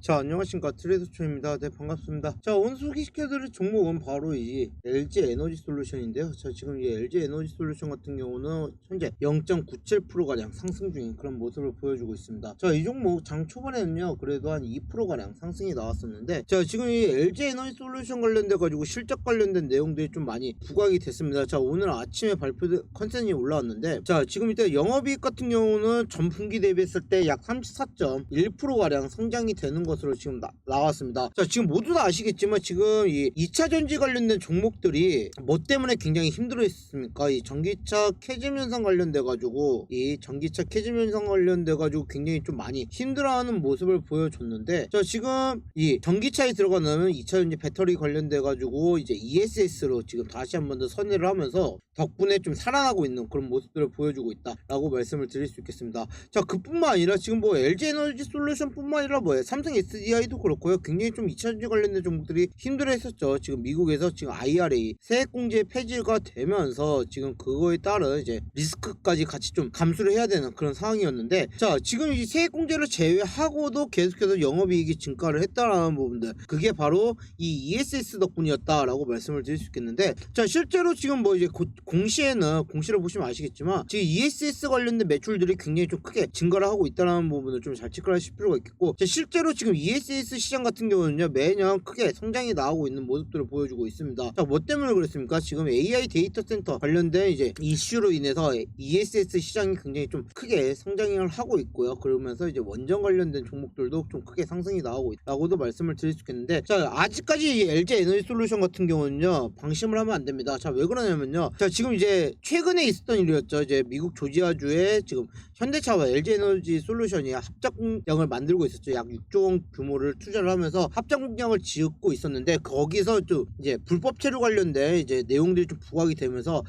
자 안녕하십니까. 트레이더초입니다. 네 반갑습니다. 자 오늘 소개시켜드릴 종목은 바로 이 LG 에너지 솔루션인데요. 자 지금 이 LG 에너지 솔루션 같은 경우는 현재 0.97%가량 상승 중인 그런 모습을 보여주고 있습니다. 자 이 종목 장 초반에는요 그래도 한 2%가량 상승이 나왔었는데 자 지금 이 LG 에너지 솔루션 관련돼 가지고 실적 관련된 내용들이 좀 많이 부각이 됐습니다. 자 오늘 아침에 발표 컨센이 올라왔는데 자 지금 이때 영업이익 같은 경우는 전분기 대비했을 때 약 34.1%가량 성장이 되는 것으로 지금 나, 나왔습니다. 자, 지금 모두 다 아시겠지만 지금 이 2차 전지 관련된 종목들이 뭐 때문에 굉장히 힘들어 했습니까? 이 전기차 캐즘 현상 관련돼 가지고 이 전기차 캐즘 현상 관련돼 가지고 굉장히 좀 많이 힘들어하는 모습을 보여줬는데 자, 지금 이 전기차에 들어가는 2차 전지 배터리 관련돼 가지고 이제 ESS로 지금 다시 한 번 더 선회를 하면서 덕분에 좀 살아나고 있는 그런 모습들을 보여주고 있다라고 말씀을 드릴 수 있겠습니다. 자, 그뿐만 아니라 지금 뭐 LG 에너지 솔루션뿐만 아니라 뭐 삼성 SDI도 그렇고요. 굉장히 좀 2차전지 관련된 종목들이 힘들어 했었죠. 지금 미국에서 지금 IRA 세액공제 폐지가 되면서 지금 그거에 따른 이제 리스크까지 같이 좀 감수를 해야 되는 그런 상황이었는데 자, 지금 이 세액공제를 제외하고도 계속해서 영업이익이 증가를 했다라는 부분들 그게 바로 이 ESS 덕분이었다라고 말씀을 드릴 수 있겠는데 자, 실제로 지금 뭐 이제 곧 공시에는 공시를 보시면 아시겠지만 지금 ESS 관련된 매출들이 굉장히 좀 크게 증가를 하고 있다는 부분을 좀 잘 체크를 하실 필요가 있겠고 자, 실제로 지금 ESS 시장 같은 경우는요 매년 크게 성장이 나오고 있는 모습들을 보여주고 있습니다. 자, 뭐 때문에 그렇습니까? 지금 AI 데이터 센터 관련된 이제 이슈로 인해서 ESS 시장이 굉장히 좀 크게 성장을 하고 있고요. 그러면서 이제 원전 관련된 종목들도 좀 크게 상승이 나오고 있다고도 말씀을 드릴 수 있겠는데 자 아직까지 이 LG 에너지 솔루션 같은 경우는요 방심을 하면 안 됩니다. 자 왜 그러냐면요 자 지금 이제 최근에 있었던 일이었죠. 이제 미국 조지아주에 지금 현대차와 LG에너지 솔루션이 합작 공장을 만들고 있었죠. 약 6조 원 규모를 투자를 하면서 합작 공장을 짓고 있었는데 거기서 또 이제 불법 체류 관련된 이제 내용들이 좀 부각이 되면서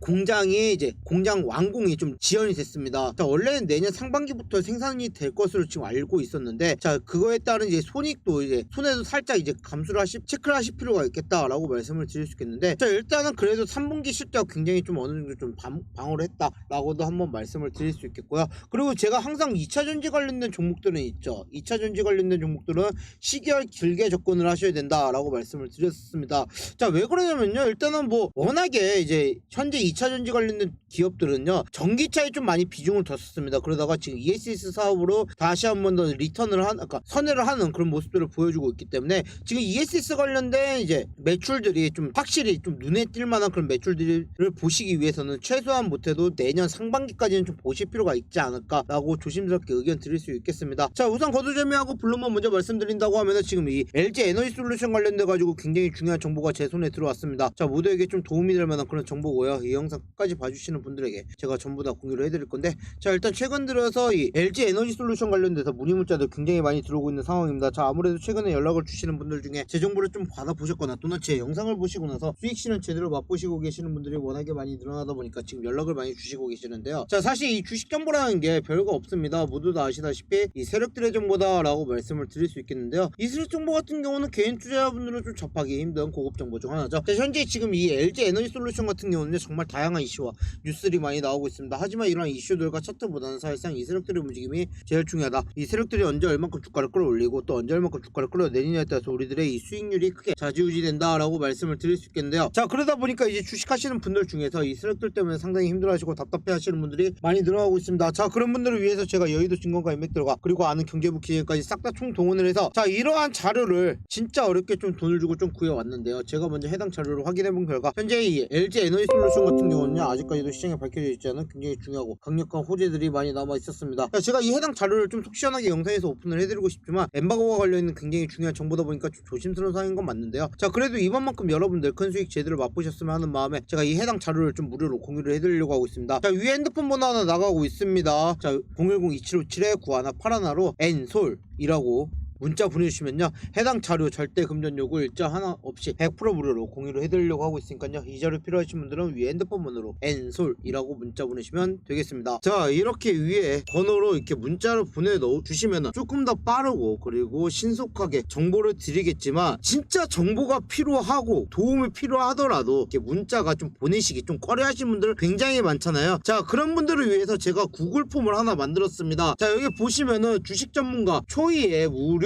공장이 이제 공장 완공이 좀 지연이 됐습니다. 자, 원래는 내년 상반기부터 생산이 될 것으로 지금 알고 있었는데, 자, 그거에 따른 이제 손익도 이제 손해도 살짝 이제 감수를 하시, 체크를 하실 필요가 있겠다라고 말씀을 드릴 수 있겠는데, 자, 일단은 그래도 3분기 실적 굉장히 좀 어느 정도 좀 방, 방어를 했다라고도 한번 말씀을 드릴 수 있겠고요. 그리고 제가 항상 2차 전지 관련된 종목들은 있죠. 2차 전지 관련된 종목들은 시기열 길게 접근을 하셔야 된다라고 말씀을 드렸습니다. 자, 왜 그러냐면요. 일단은 뭐 워낙에 이제 현재 2차 전지 관련된 기업들은요. 전기차에 좀 많이 비중을 뒀었습니다. 그러다가 지금 ESS 사업으로 다시 한 번 더 리턴을 한 아까 선회를 하는 그런 모습들을 보여주고 있기 때문에 지금 ESS 관련된 이제 매출들이 좀 확실히 좀 눈에 띌 만한 그런 매출들을 보시기 위해서는 최소한 못해도 내년 상반기까지는 좀 보실 필요가 있지 않을까라고 조심스럽게 의견 드릴 수 있겠습니다. 자, 우선 거두절미하고 블루만 먼저 말씀드린다고 하면은 지금 이 LG 에너지 솔루션 관련돼 가지고 굉장히 중요한 정보가 제 손에 들어왔습니다. 자, 모두에게 좀 도움이 될 만한 그런 정보고요. 이 영상 끝까지 봐주시는 분들에게 제가 전부 다 공유를 해드릴 건데 자 일단 최근 들어서 이 LG 에너지 솔루션 관련돼서 문의 문자들 굉장히 많이 들어오고 있는 상황입니다. 자 아무래도 최근에 연락을 주시는 분들 중에 제 정보를 좀 받아보셨거나 또는 제 영상을 보시고 나서 수익 실현 제대로 맛보시고 계시는 분들이 워낙에 많이 늘어나다 보니까 지금 연락을 많이 주시고 계시는데요. 자 사실 이 주식 정보라는 게 별거 없습니다. 모두 다 아시다시피 이 세력들의 정보다 라고 말씀을 드릴 수 있겠는데요. 이 세력 정보 같은 경우는 개인 투자자분들은 좀 접하기 힘든 고급 정보 중 하나죠. 자 현재 지금 이 LG 에너지 솔루션 같은 경우는 정말 다양한 이슈와 뉴스들이 많이 나오고 있습니다. 하지만 이러한 이슈들과 차트보다는 사실상 이 세력들의 움직임이 제일 중요하다. 이 세력들이 언제 얼만큼 주가를 끌어올리고 또 언제 얼만큼 주가를 끌어내리냐에 따라서 우리들의 이 수익률이 크게 좌지우지된다라고 말씀을 드릴 수 있겠는데요. 자 그러다 보니까 이제 주식하시는 분들 중에서 이 세력들 때문에 상당히 힘들어하시고 답답해하시는 분들이 많이 늘어나고 있습니다. 자 그런 분들을 위해서 제가 여의도 증권가 인맥들과 그리고 아는 경제부 기재까지 싹 다 총동원을 해서 자 이러한 자료를 진짜 어렵게 좀 돈을 주고 좀 구해왔는데요. 제가 먼저 해당 자료를 확인해본 결과 현재 이 LG 에너지 솔루션 같은 경우는요 아직까지도 시장에 밝혀져 있지 않은 굉장히 중요하고 강력한 호재들이 많이 남아 있었습니다. 자, 제가 이 해당 자료를 좀 속 시원하게 영상에서 오픈을 해드리고 싶지만 엠바고와 관련 있는 굉장히 중요한 정보다 보니까 좀 조심스러운 상황인 건 맞는데요. 자 그래도 이번만큼 여러분들 큰 수익 제대로 맛보셨으면 하는 마음에 제가 이 해당 자료를 좀 무료로 공유를 해드리려고 하고 있습니다. 자 위에 핸드폰 번호 하나 나가고 있습니다. 자 010-2757-9181로 엔솔이라고 문자 보내주시면요. 해당 자료 절대 금전 요구 일자 하나 없이 100% 무료로 공유를 해드리려고 하고 있으니까요. 이 자료 필요하신 분들은 위에 핸드폰 번호로 엔솔이라고 문자 보내시면 되겠습니다. 자 이렇게 위에 번호로 이렇게 문자를 보내 넣어 주시면 조금 더 빠르고 그리고 신속하게 정보를 드리겠지만 진짜 정보가 필요하고 도움이 필요하더라도 이렇게 문자가 좀 보내시기 좀 꺼려하시는 분들 굉장히 많잖아요. 자 그런 분들을 위해서 제가 구글 폼을 하나 만들었습니다. 자 여기 보시면은 주식 전문가 초이의 무료